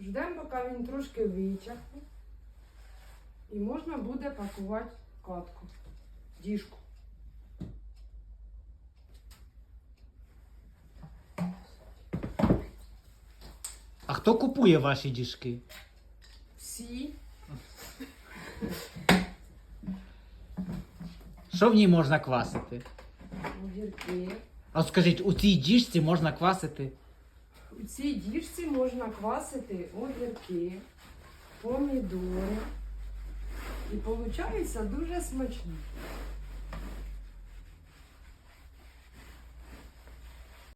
Ждемо, поки він трошки вичахне. І можна буде пакувати катку. Діжку. А хто купує ваші діжки? Всі. Що в ній можна квасити? Огірки. А скажіть, у цій діжці можна квасити? У цій діжці можна квасити огірки, помідори. І виходить дуже смачно.